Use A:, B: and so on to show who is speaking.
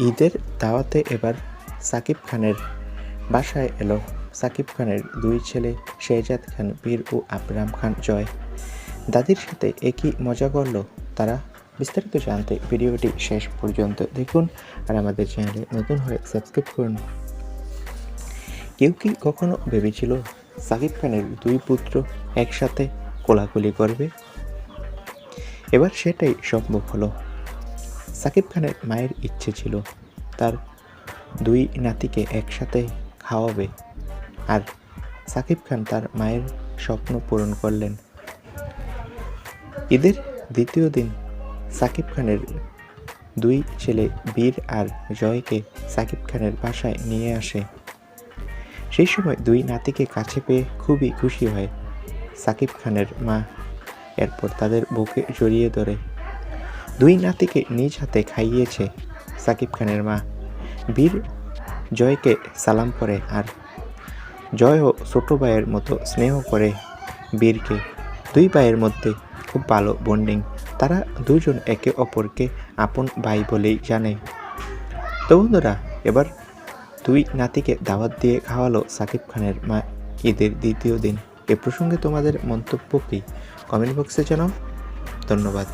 A: ঈদের দাওয়াতে এবার সাকিব খানের বাসায় এলো সাকিব খানের দুই ছেলে শেহজাদ খান, বীর ও আবরাম খান জয়। দাদির সাথে একই মজা করল তারা। বিস্তারিত জানতে ভিডিওটি শেষ পর্যন্ত দেখুন আর আমাদের চ্যানেলে নতুন হয়ে সাবস্ক্রাইব করুন। কেউ কি কখনো ভেবেছিল সাকিব খানের দুই পুত্র একসাথে কোলাকুলি করবে? এবার সেটাই সম্ভব হলো। সাকিব খানের মায়ের ইচ্ছে ছিল তার দুই নাতিকে একসাথে খাওয়াবে। আর সাকিব খান তার মায়ের স্বপ্ন পূরণ করলেন। ঈদের দ্বিতীয় দিন সাকিব খানের দুই ছেলে বীর আর জয়কে সাকিব খানের বাসায় নিয়ে আসে। সেই সময় দুই নাতিকে কাছে পেয়ে খুবই খুশি হয়। সাকিব খানের মা এরপর তাদের বুকে জড়িয়ে ধরে। দুই নাতিকে নিজ হাতে খাইয়েছে সাকিব খানের মা। বীর জয়কে সালাম করে আর জয়ও ছোট ভাইয়ের মতো স্নেহ করে বীরকে। দুই ভাইয়ের মধ্যে খুব ভালো বন্ডিং তারা দুজন একে অপরকে আপন ভাই বলেই জানে। তো বন্ধুরা, এবার দুই নাতিকে দাওয়াত দিয়ে খাওয়ালো সাকিব খানের মা ঈদের দ্বিতীয় দিন। এ প্রসঙ্গে তোমাদের মন্তব্য কি? কমেন্ট বক্সে জানাও। ধন্যবাদ।